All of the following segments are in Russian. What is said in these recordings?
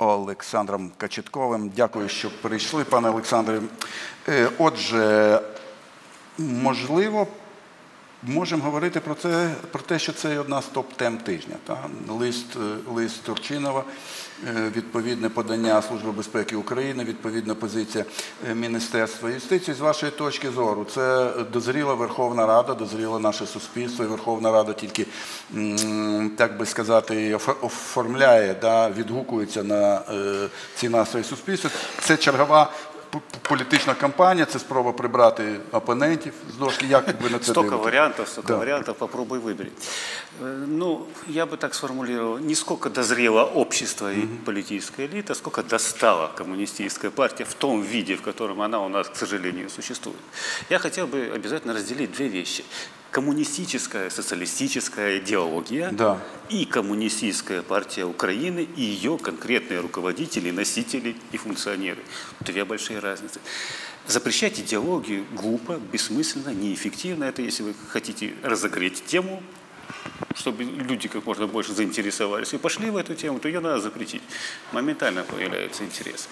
Олександром Качетковим. Дякую, що прийшли, пане Олександре. Отже, можливо, можемо говорити про це, про те, що це одна з топ-тем тижня. Та? Лист, е, лист Турчинова, е, відповідне подання Служби безпеки України, відповідна позиція е, Міністерства юстиції. З вашої точки зору, це дозріла Верховна Рада, дозріло наше суспільство, і Верховна Рада тільки, так би сказати, оф- оформляє, да, відгукується на ці настрої суспільства. Це чергова політична кампанія, це спроба прибрати опонентів з дошки. Як ви на це Столько дивитесь? вариантов, столько Да. вариантов, попробуй выбери. Э, Ну, я бы так сформулировал, не сколько дозрело общество и политическая элита, сколько достала коммунистическая партия в том виде, в котором она у нас, к сожалению, существует. Я хотел бы обязательно разделить две вещи. Коммунистическая, социалистическая идеология Да. и коммунистическая партия Украины и ее конкретные руководители, носители и функционеры. Две большие разницы. Запрещать идеологию глупо, бессмысленно, неэффективно. Это если вы хотите разогреть тему, чтобы люди как можно больше заинтересовались и пошли в эту тему, то ее надо запретить. Моментально появляется интерес.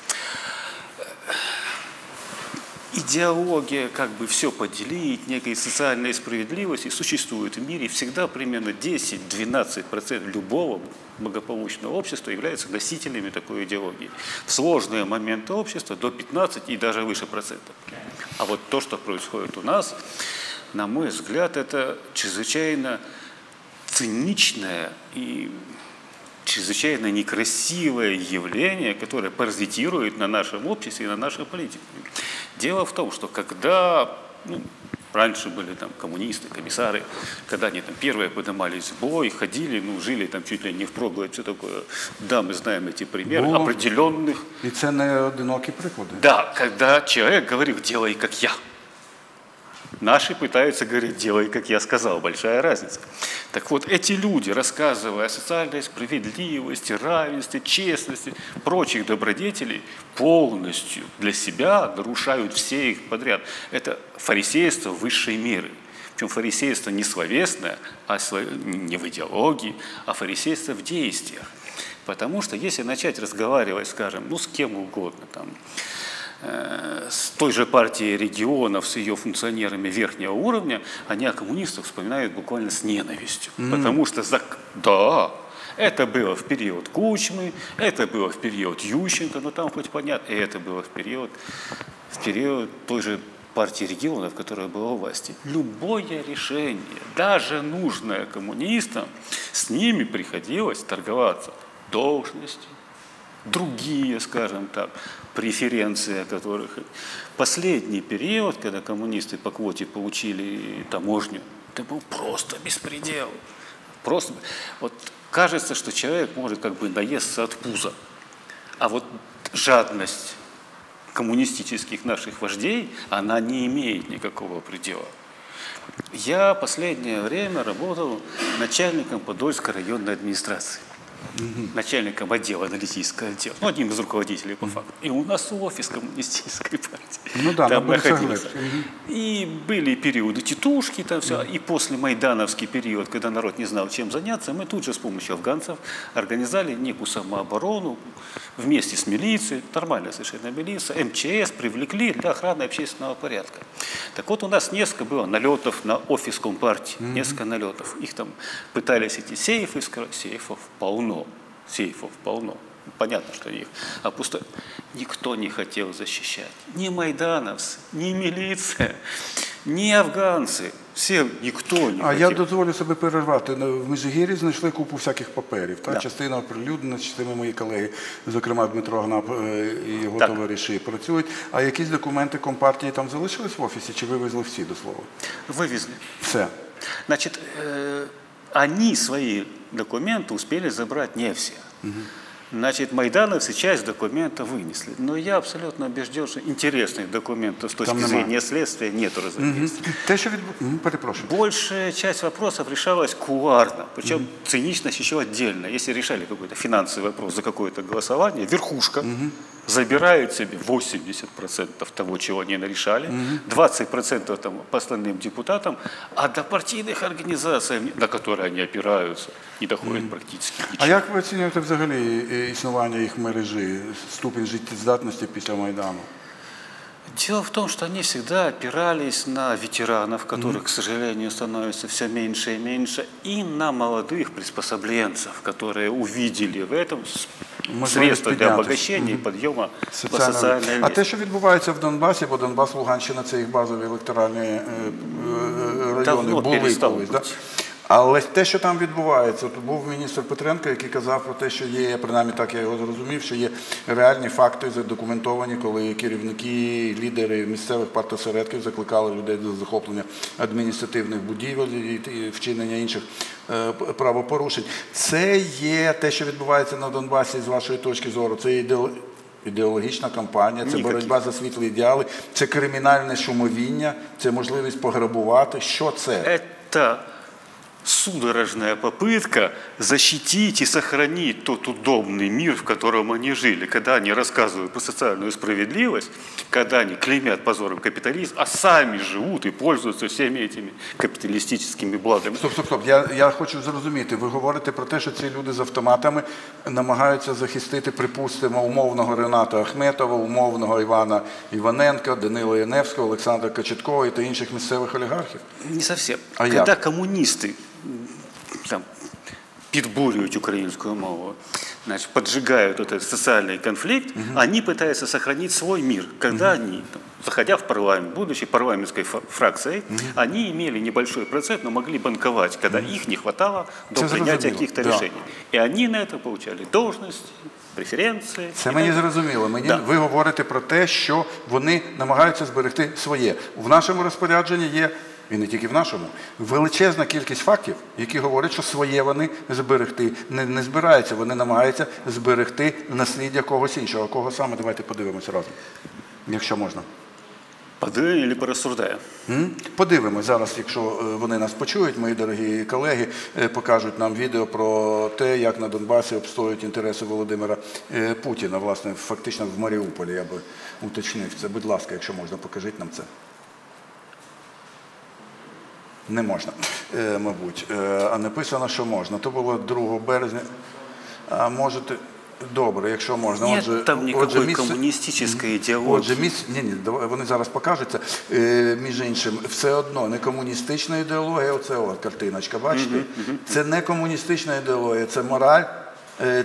Идеология, как бы все поделить, некой социальной справедливости существует в мире. Всегда примерно 10-12% любого благополучного общества являются носителями такой идеологии. В сложные моменты общества до 15 и даже выше процентов. А вот то, что происходит у нас, на мой взгляд, это чрезвычайно циничное и чрезвычайно некрасивое явление, которое паразитирует на нашем обществе и на нашей политике. Дело в том, что когда ну, раньше были там коммунисты, комиссары, когда они там первые поднимались в бой, ходили, ну, жили там чуть ли не в проглоть, все такое. Да, мы знаем эти примеры Было. определенных. І це не одинокі приклади. Да, когда человек говорит, делай как я. Наши пытаются говорить, делай, как я сказал, большая разница. Так вот, эти люди, рассказывая о социальной справедливости, равенстве, честности, прочих добродетелей, полностью для себя нарушают все их подряд. Это фарисейство высшей меры. Причем фарисейство не словесное, а не в идеологии, а фарисейство в действиях. Потому что если начать разговаривать, скажем, ну с кем угодно, там, с той же партией регионов, с ее функционерами верхнего уровня, они о коммунистах вспоминают буквально с ненавистью. Потому что, за... да, это было в период Кучмы, это было в период Ющенко, но там хоть понятно, и это было в период, в период той же партии регионов, которая была у власти. Любое решение, даже нужное коммунистам, с ними приходилось торговаться должностью, другие, скажем так, преференции, о которых... Последний период, когда коммунисты по квоте получили таможню, это был просто беспредел. Просто... Вот кажется, что человек может как бы наесться от пуза. А вот жадность коммунистических наших вождей, она не имеет никакого предела. Я последнее время работал начальником Подольской районной администрации, начальником отдела аналитического отдела, ну, одним из руководителей по факту. И у нас офис коммунистической партии. Ну да, там находился. И были периоды тетушки, там все. И после майдановский период, когда народ не знал, чем заняться, мы тут же с помощью афганцев организовали некую самооборону вместе с милицией, нормальная совершенно милиция, МЧС привлекли для охраны общественного порядка. Так вот, у нас несколько было налетов на офис Компартии, несколько налетов. Их там пытались эти сейфы сейфов полно, сейфов полно. Понятно, что их опустили. Никто не хотел защищать. Ни майдановцы, ни милиция, ни афганцы. Все, никто не А хотел. я дозволю себе перервати. На- В Межигір'ї знайшли купу всяких паперів. Та? Да. Частина оприлюднена, частина мої колеги, зокрема Дмитро Гнап е, і його Так. товариші працюють. А якісь документи компартії там залишились в офісі, чи вивезли всі до слова? Вывезли. Все. Значит, э, они свои документы успели забрать не все. Значит, майдановцы часть документов вынесли. Но я абсолютно убежден, что интересных документов с точки Там нема. зрения следствия нету, разумеется. Те, що Перепрошую. Большая часть вопросов решалась кулуарно, причем циничность еще отдельно. Если решали какой-то финансовый вопрос за какое-то голосование, верхушка забирают себе 80% того, чего они нарешали, 20% там, по остальным депутатам, а до партийных организаций, на которые они опираются, не доходит практически А ничего. як ви оцінюєте взагалі е, існування їх мережі, ступінь життєздатності після Майдану? Дело в том, что они всегда опирались на ветеранов, которых, к сожалению, становится все меньше и меньше, и на молодых приспособленцев, которые увидели в этом с- Возможность средства для обогащення обогащения підйому соціальної. А те, що відбувається в Донбасі, бо Донбас, Луганщина це їх базові електоральні е, е, райони Давно були колись. Да? Але те, що там відбувається, от був міністр Петренко, який казав про те, що є, принаймні так я його зрозумів, що є реальні факти задокументовані, коли керівники, лідери місцевих партосередків закликали людей до захоплення адміністративних будівель і вчинення інших е, правопорушень. Це є те, що відбувається на Донбасі, з вашої точки зору. Це є ідеологічна кампанія, це боротьба за світлі ідеали, це кримінальне шумовіння, це можливість пограбувати. Що це? Это судорожная попытка защитить и сохранить тот удобный мир, в котором они жили, когда они рассказывают про социальную справедливость, когда они клеймят позором капитализм, а сами живут и пользуются всеми этими капиталистическими благами. Стоп, стоп, стоп. Я, я хочу зрозуміти. Ви говорите про те, що ці люди з автоматами намагаються захистити, припустимо, умовного Рената Ахметова, умовного Івана Іваненка, Данила Яневського, Олександра Качеткова і та інших місцевих олігархів. Не совсем. А Когда як? коммунисты м, там, підбурюють українською мовою, значит, поджигают этот социальный конфликт, они пытаются сохранить свой мир. Когда они, там, заходя в парламент, будучи парламентской фа- фракцией, они имели небольшой процент, но могли банковать, когда их не хватало до Это принятия зрозуміло, каких-то да. решений. И они на это получали должности, преференции. Це и мені так далее. зрозуміло. Мені Да. ви говорите про те, що вони намагаються зберегти своє. В нашому розпорядженні є. І не тільки в нашому, величезна кількість фактів, які говорять, що своє вони зберегти не, не збираються. Вони намагаються зберегти насліддя когось іншого. Кого саме? Давайте подивимося разом, якщо можна. Или порассуждаем? М? Подивимось зараз, якщо е, вони нас почують, мої дорогі колеги е, покажуть нам відео про те, як на Донбасі обстоюють інтереси Володимира е, Путіна, власне, фактично в Маріуполі, я би уточнив це. Будь ласка, якщо можна, покажіть нам це. Не можна, е, мабуть. Е, А написано, що можна. То було 2 березня. А можете. Добре, якщо можна. Ні, Отже, там ніякої отже, місце- коммунистической идеологии. Отже, міс... ні, ні, вони зараз покажуться. Е, між іншим, все одно не комуністична ідеологія, оце о, картиночка, бачите? Це не комуністична ідеологія, це мораль,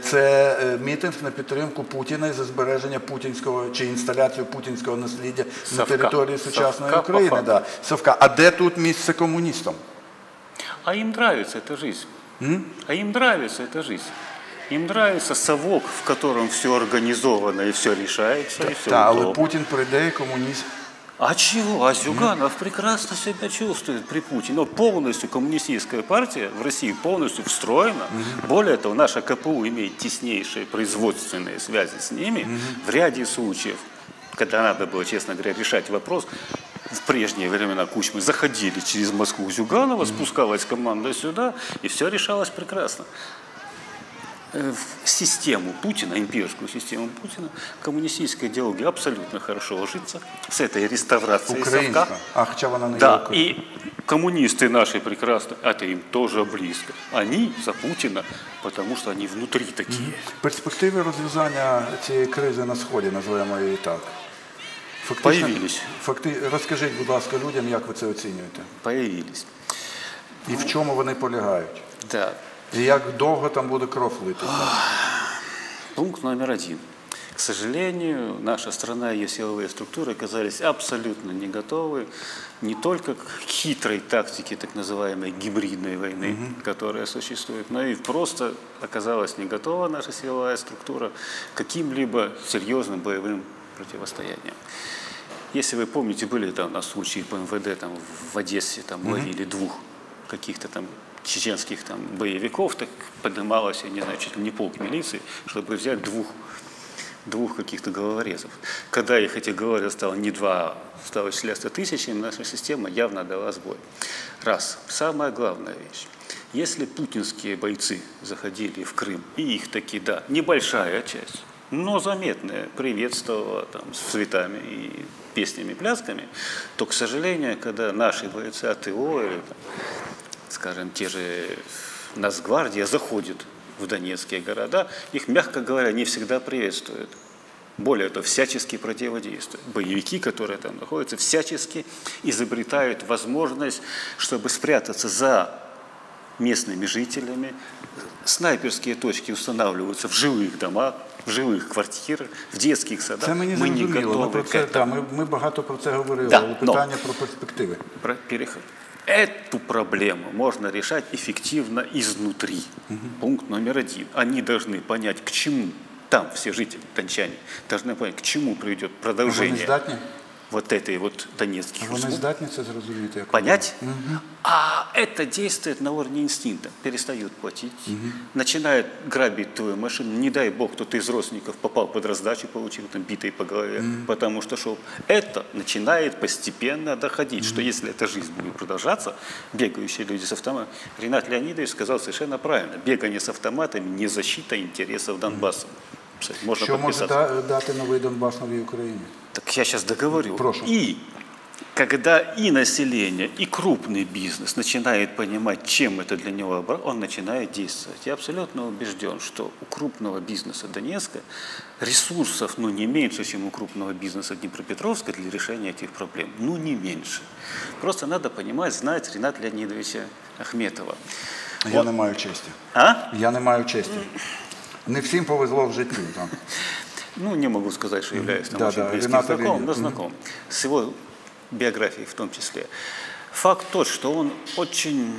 це е, мітинг на підтримку Путіна і за збереження путінського чи інсталяцію путінського насліддя на території сучасної Совка України. Да. Совка. А де тут місце комуністам? А им нравится эта жизнь. А им нравится эта жизнь. Им нравится совок, в котором все организовано и все решается, и все Та, але Путін прийде і комуніст. А чего? А Зюганов прекрасно себя чувствует при Путине. Но полностью коммунистическая партия в России полностью встроена. Более того, наша КПУ имеет теснейшие производственные связи с ними. В ряде случаев, когда надо было, честно говоря, решать вопрос, в прежние времена Кучмы заходили через Москву Зюганова, спускалась команда сюда, и все решалось прекрасно. Э, в систему Путина, имперскую систему Путина, коммунистическая идеология абсолютно хорошо ложится с этой реставрацией Українська. совка. А хоча вона не є Да, українська. и коммунисты наши прекрасно, это им тоже близко. Они за Путина, потому что они внутри такие. Перспективи розв'язання цієї кризи на сході, називаємо її так. Появились. Факти... Розкажіть, будь ласка, людям, як ви це оцінюєте? Появились. І в чому вони полягають? Да. І як довго там буде кров литися? Пункт номер один. К сожалению, наша страна и ее силовые структуры оказались абсолютно не готовы не только к хитрой тактике так называемой гибридной войны, которая существует, но и просто оказалась не готова наша силовая структура к каким-либо серьезным боевым противостояниям. Если вы помните, были там у нас случаи по МВД там, в Одессе, там ловили двух каких-то там чеченских там боевиков, так поднималось, я не знаю, чуть ли не полк милиции, чтобы взять двух, двух каких-то головорезов. Когда их этих головорезов стало не два, а стало исчисляться тысячами, наша система явно дала сбой. Раз. Самая главная вещь. Если путинские бойцы заходили в Крым, и их таки, да, небольшая часть, но заметное приветствовало там, с цветами и песнями, плясками, то, к сожалению, когда наши бойцы АТО или, там, скажем, те же Нацгвардия заходят в донецкие города, их, мягко говоря, не всегда приветствуют. Более того, всячески противодействуют. Боевики, которые там находятся, всячески изобретают возможность, чтобы спрятаться за местными жителями. Снайперские точки устанавливаются в жилых домах, в жилих квартирах, в детських садах. Це мені Ми не зрозуміло. Ми, готові про к це, этому. та, ми, ми багато про це говорили, Да, але но- питання про перспективи. Про- переход. Эту проблему можно решать эффективно изнутри. Пункт номер один. Они должны понять, к чему там все жители, дончане, должны понять, к чему приведет продолжение здатні? Вот этой вот донецких Вони республик. здатні це зрозуміти? Як Понять? А это действует на уровне инстинкта. Перестают платить, начинают грабить твою машину. Не дай бог, кто-то из родственников попал под раздачу, получил там битой по голове, потому что шел. Это начинает постепенно доходить, что если эта жизнь будет продолжаться, бегающие люди с автоматом. Ренат Леонидович сказал совершенно правильно. Бегание с автоматами не защита интересов Донбасса Кстати, Можно Що може подписаться. да- дати новий Донбас новій Україні? Так я сейчас договорю. Прошу. И когда и население, и крупный бизнес начинает понимать, чем это для него, обра- он начинает действовать. Я абсолютно убежден, что у крупного бизнеса Донецка ресурсов ну, не меньше, чем у крупного бизнеса Днепропетровска для решения этих проблем. Ну, не меньше. Просто надо понимать, знать Рената Леонидовича Ахметова. Я Вот. не маю честі. А? Я не маю честі. Не всім повезло в житті. Там. Ну, не могу сказать, что являюсь там Да, очень да, близким Рената знакомым, Леонидовна. но знаком. С его биографией в том числе. Факт тот, что он очень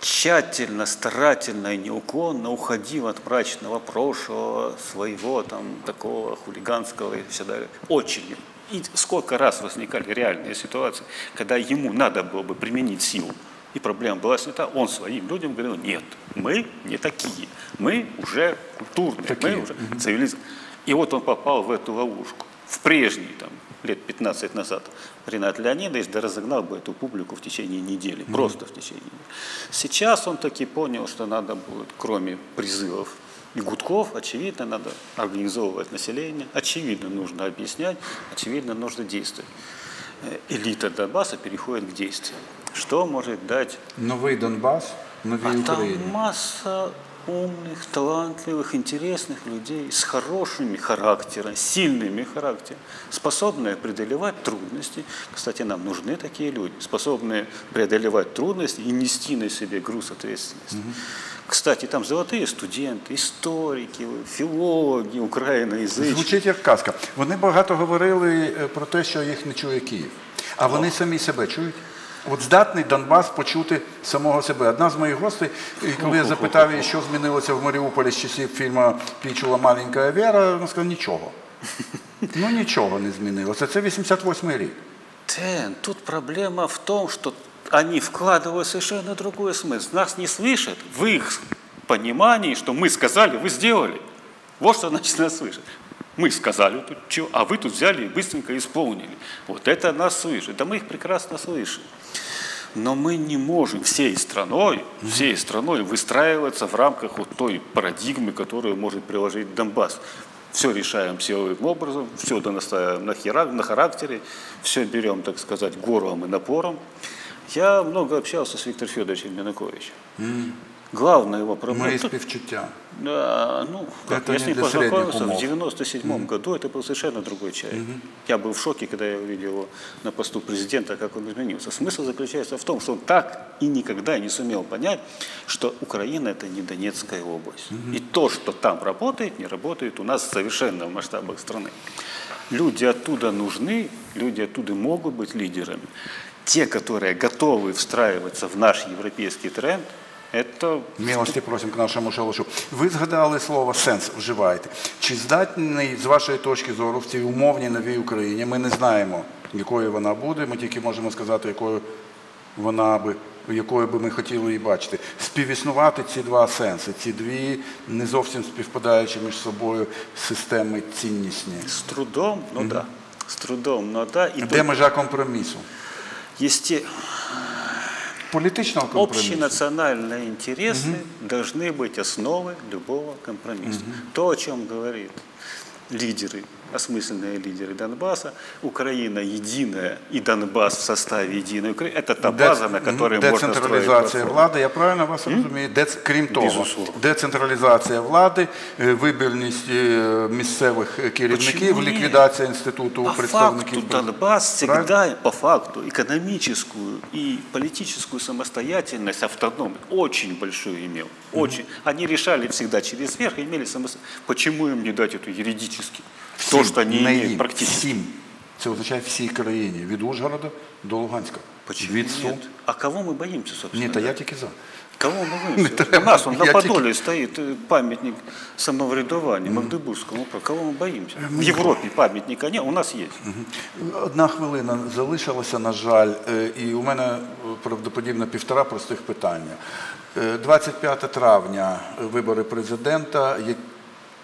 тщательно, старательно и неуклонно уходил от мрачного прошлого своего там такого хулиганского и все далее. Очень. И сколько раз возникали реальные ситуации, когда ему надо было бы применить силу, и проблема была снята, он своим людям говорил, нет, мы не такие, мы уже культурные, Такие. мы уже цивилизованные. И вот он попал в эту ловушку. В прежний, там, лет 15 назад, Ренат Леонидович да разогнал бы эту публику в течение недели, просто в течение недели. Сейчас он таки понял, что надо будет, кроме призывов и гудков, очевидно, надо организовывать население, очевидно, нужно объяснять, очевидно, нужно действовать. Э, Элита Донбасса переходит к действию Что может дать Новий Донбас новій а там Україні. масса умных, талантливых, интересных людей с хорошими характерами, сильными характерами, способные преодолевать трудности. Кстати, нам нужны такие люди, способные преодолевать трудности и нести на себе груз ответственности. Кстати, там золотые студенты, историки, филологи, украиноязычные. Звучить як казка. Вони багато говорили е, про те, що їх не чує Київ. А вони самі себе чують. От здатний Донбас почути самого себе. Одна з моїх гостей, і коли я запитав її, що змінилося в Маріуполі з часів фільму Пічула маленька Вера, вона сказала, нічого. Ну нічого не змінилося. Це 88-й рік. Тен, тут проблема в том, что они вкладывают совершенно другой смысл. Нас не слышат в их понимании, что мы сказали, вы сделали. Вот что значит нас слышать. Мы сказали а вы тут взяли и быстренько исполнили. Вот это нас слышит. Да мы их прекрасно слышим. Но мы не можем всей страной, всей страной выстраиваться в рамках вот той парадигмы, которую может приложить Донбасс. Все решаем силовым образом, все настаиваем на, на характере, все берем, так сказать, горлом и напором. Я много общался с Виктором Федоровичем Януковичем. Главное его проблема... Тут- співчуття. да, ну, как, Это я с ним познакомился в умов. 97 году, это был совершенно другой человек. Я был в шоке, когда я увидел его на посту президента, как он изменился. Смысл заключается в том, что он так и никогда не сумел понять, что Украина – это не Донецкая область. И то, что там работает, не работает у нас совершенно в масштабах страны. Люди оттуда нужны, люди оттуда могут быть лидерами. Те, которые готовы встраиваться в наш европейский тренд, это Милості просимо к нашому шалошу. Ви згадали слово сенс вживаєте. Чи здатний з вашої точки зору в цій умовній новій Україні? Ми не знаємо, якою вона буде. Ми тільки можемо сказати, якою вона би, якою би ми хотіли її бачити. Співіснувати ці два сенси, ці дві не зовсім співпадаючі між собою системи ціннісні. С трудом, ну да. С трудом, но да. Де межа компромісу? есте- політичного компромісу. Общенациональные интересы должны быть основой любого компромисса. То, о чем говорит лидеры, осмысленные лидеры Донбасса, Украина единая и Донбасс в составе единой Украины, это та база, на которой можно строить Децентралізація платформу. влади, я правильно вас розумію? Дец... Крім того, Безусловно. децентралізація влади, е, вибірність е, місцевих е, керівників, Почему нет? ліквідація інституту По представників. факту Донбасс всегда, по факту, экономическую и политическую самостоятельность автономию очень большую имел. Очень. Они решали всегда через верх, имели самостоятельность. Почему им не дать это юридически? То, что они не имеют їм, практически. всім. Це означає всій країні, від Ужгорода до Луганська. Почему від Сум. нет? А кого мы боимся, собственно? Ні, та я говоря? тільки за. Кого мы Не боимся? треба. У нас он, на Я тільки- Подоле стоит э, памятник самоврядования Магдебургскому. Кого мы боимся? В Европе памятника нет, у нас есть. Одна хвилина залишилася, на жаль, е, і у мене е, правдоподібно півтора простих питання. Е, 25 травня е, вибори президента.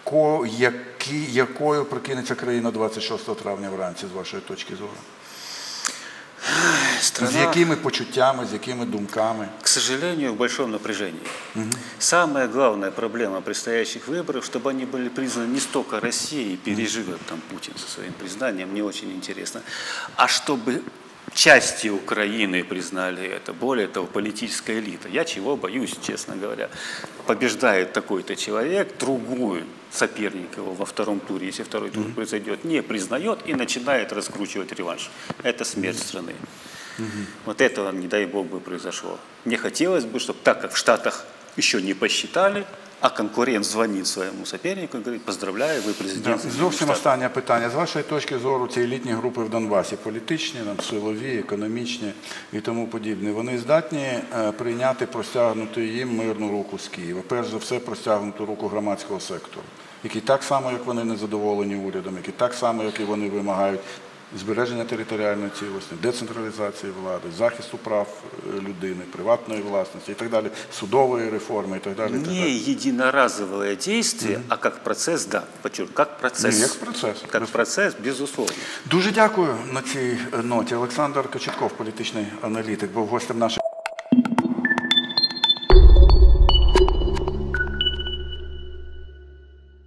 Яко, які, якою прокинеться країна 26 травня вранці, з вашої точки зору? З Страна... якими почуттями, з якими думками? к сожалению, в большом напряжении. Самая главная проблема предстоящих выборов, чтобы они были признаны не столько Россией, переживет там Путин со своим признанием, мне очень интересно, а чтобы части Украины признали это, более того, политическая элита. Я чего боюсь, честно говоря. Побеждает такой-то человек, другую соперника его во втором туре, если второй тур произойдет, не признает и начинает раскручивать реванш. Это смерть страны. Вот этого, не дай бог, бы произошло. Мне хотелось бы, чтобы так как в Штатах еще не посчитали, а конкурент звонит своему сопернику и говорит, поздравляю, вы президент. Зовсім останнє питання. З вашої точки зору, ці елітні групи в Донбасі, політичні, там, силові, економічні і тому подібне, вони здатні е, прийняти простягнуту їм мирну руку з Києва. Перш за все, простягнуту руку громадського сектору, який так само, як вони незадоволені урядом, які так само, як і вони вимагають збереження територіальної цілісності, децентралізації влади, захисту прав е, людини, приватної власності і так далі, судової реформи і так далі. і так Не далі. единоразовое действие, а как процесс, да, подчеркну, как процесс. Ну, как процесс. Как Без- процесс, безусловно. Дуже дякую на цій е, ноті. Олександр Кочетков, політичний аналітик, був гостем нашої.